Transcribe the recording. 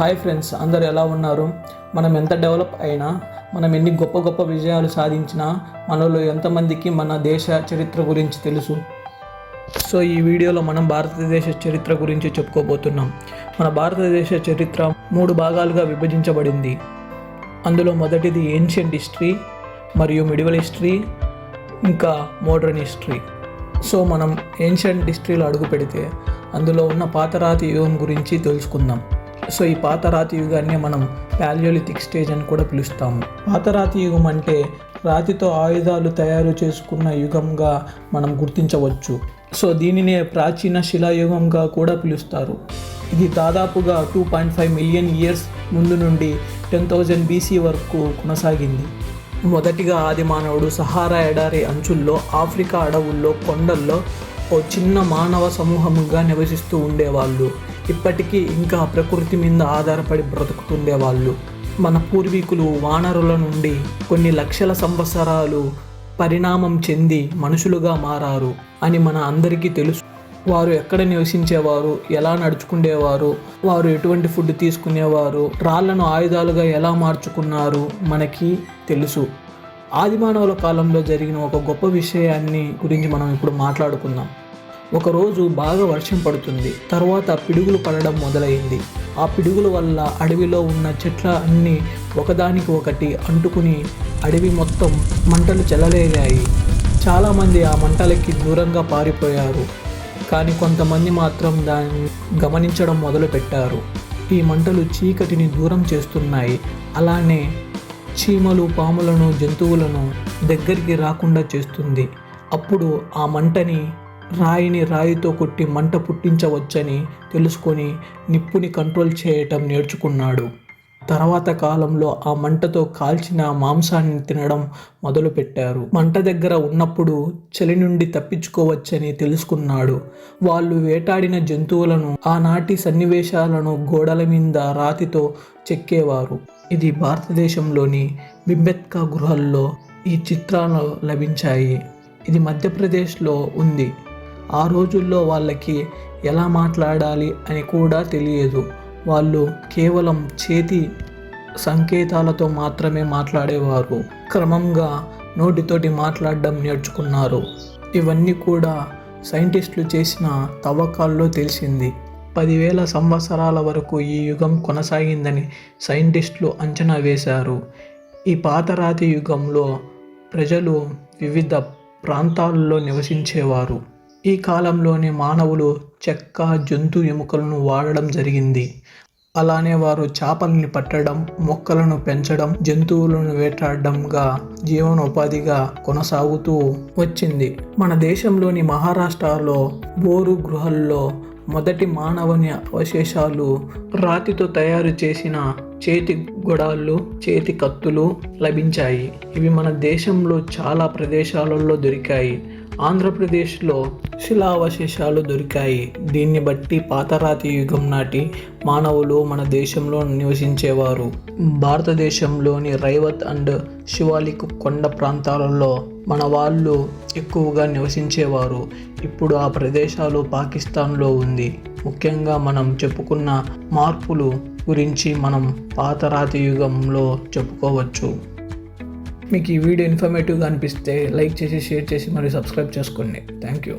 Hi friends అందరు ఎలా ఉన్నారు? మనం ఎంత డెవలప్ అయినా మనం ఎన్ని గొప్ప గొప్ప విజయాలు సాధించినా మనలో ఎంతమందికి మన దేశ చరిత్ర గురించి తెలుసు? సో ఈ వీడియోలో మనం భారతదేశ చరిత్ర గురించి చెప్పుకోబోతున్నాం. మన భారతదేశ చరిత్ర మూడు భాగాలుగా విభజించబడింది. అందులో మొదటిది ఏన్షియంట్ హిస్టరీ మరియు మిడివల్ హిస్టరీ ఇంకా మోడర్న్ హిస్టరీ. సో మనం ఏన్షియంట్ హిస్టరీలో అడుగు పెడితే అందులో ఉన్న పాతరాతి యుగం గురించి తెలుసుకుందాం. సో ఈ పాతరాతి యుగాన్ని మనం ప్యాలియోలిథిక్ స్టేజ్ అని కూడా పిలుస్తాము. పాతరాతి యుగం అంటే రాతితో ఆయుధాలు తయారు చేసుకున్న యుగంగా మనం గుర్తించవచ్చు. సో దీనినే ప్రాచీన శిలాయుగంగా కూడా పిలుస్తారు. ఇది దాదాపుగా two point five million years ముందు నుండి టెన్ థౌజండ్ బీసీ వరకు కొనసాగింది. మొదటిగా ఆది మానవుడు సహారా ఎడారి అంచుల్లో ఆఫ్రికా అడవుల్లో కొండల్లో ఓ చిన్న మానవ సమూహముగా నివసిస్తూ ఉండేవాళ్ళు. ఇప్పటికీ ఇంకా ప్రకృతి మీద ఆధారపడి బ్రతుకుతుండే వాళ్ళు. మన పూర్వీకులు వానరుల నుండి కొన్ని లక్షల సంవత్సరాలు పరిణామం చెంది మనుషులుగా మారారు అని మన అందరికీ తెలుసు. వారు ఎక్కడ నివసించేవారు ఎలా నడుచుకునేవారు వారు ఎటువంటి ఫుడ్ తీసుకునేవారు రాళ్ళను ఆయుధాలుగా ఎలా మార్చుకున్నారు మనకి తెలుసు. ఆదిమానవుల కాలంలో జరిగిన ఒక గొప్ప విషయాన్ని గురించి మనం ఇప్పుడు మాట్లాడుకుందాం. ఒకరోజు బాగా వర్షం పడుతుంది. తర్వాత పిడుగులు పడడం మొదలైంది. ఆ పిడుగుల వల్ల అడవిలో ఉన్న చెట్ల అన్నీ ఒకదానికి ఒకటి అంటుకుని అడవి మొత్తం మంటలు చెలరేగాయి. చాలామంది ఆ మంటలకి దూరంగా పారిపోయారు. కానీ కొంతమంది మాత్రం దాన్ని గమనించడం మొదలుపెట్టారు. ఈ మంటలు చీకటిని దూరం చేస్తున్నాయి. అలానే చీమలు పాములను జంతువులను దగ్గరికి రాకుండా చేస్తుంది. అప్పుడు ఆ మంటని రాయిని రాయితో కొట్టి మంట పుట్టించవచ్చని తెలుసుకొని నిప్పుని కంట్రోల్ చేయటం నేర్చుకున్నాడు. తర్వాత కాలంలో ఆ మంటతో కాల్చిన మాంసాన్ని తినడం మొదలుపెట్టారు. మంట దగ్గర ఉన్నప్పుడు చలి నుండి తప్పించుకోవచ్చని తెలుసుకున్నాడు. వాళ్ళు వేటాడిన జంతువులను ఆనాటి సన్నివేశాలను గోడల మీద రాతితో చెక్కేవారు. ఇది భారతదేశంలోని బింబెత్కా గృహల్లో ఈ చిత్రాలు లభించాయి. ఇది మధ్యప్రదేశ్లో ఉంది. ఆ రోజుల్లో వాళ్ళకి ఎలా మాట్లాడాలి అని కూడా తెలియదు. వాళ్ళు కేవలం చేతి సంకేతాలతో మాత్రమే మాట్లాడేవారు. క్రమంగా నోటితోటి మాట్లాడడం నేర్చుకున్నారు. ఇవన్నీ కూడా సైంటిస్టులు చేసిన తవ్వకాల్లో తెలిసింది. పదివేల సంవత్సరాల వరకు ఈ యుగం కొనసాగిందని సైంటిస్టులు అంచనా వేశారు. ఈ పాతరాతి యుగంలో ప్రజలు వివిధ ప్రాంతాల్లో నివసించేవారు. ఈ కాలంలోనే మానవులు చెక్క జంతు ఎముకలను వాడడం జరిగింది. అలానే వారు చేపల్ని పట్టడం మొక్కలను పెంచడం జంతువులను వేటాడడంగా జీవనోపాధిగా కొనసాగుతూ వచ్చింది. మన దేశంలోని మహారాష్ట్రలో బోరు గృహల్లో మొదటి మానవుని అవశేషాలు రాతితో తయారు చేసిన చేతి గొడాళ్ళు చేతి కత్తులు లభించాయి. ఇవి మన దేశంలో చాలా ప్రదేశాలలో దొరికాయి. ఆంధ్రప్రదేశ్లో శిలావశేషాలు దొరికాయి. దీన్ని బట్టి పాతరాతి యుగం నాటి మానవులు మన దేశంలో నివసించేవారు. భారతదేశంలోని రైవత్ అండ్ శివాలిక్ కొండ ప్రాంతాలలో మన వాళ్ళు ఎక్కువగా నివసించేవారు. ఇప్పుడు ఆ ప్రదేశాలు పాకిస్తాన్లో ఉంది. ముఖ్యంగా మనం చెప్పుకున్న మార్పులు గురించి మనం పాతరాతి యుగంలో చెప్పుకోవచ్చు. మీకు ఈ వీడియో ఇన్ఫర్మేటివ్గా అనిపిస్తే లైక్ చేసి షేర్ చేసి మరియు సబ్స్క్రైబ్ చేసుకోండి. Thank you.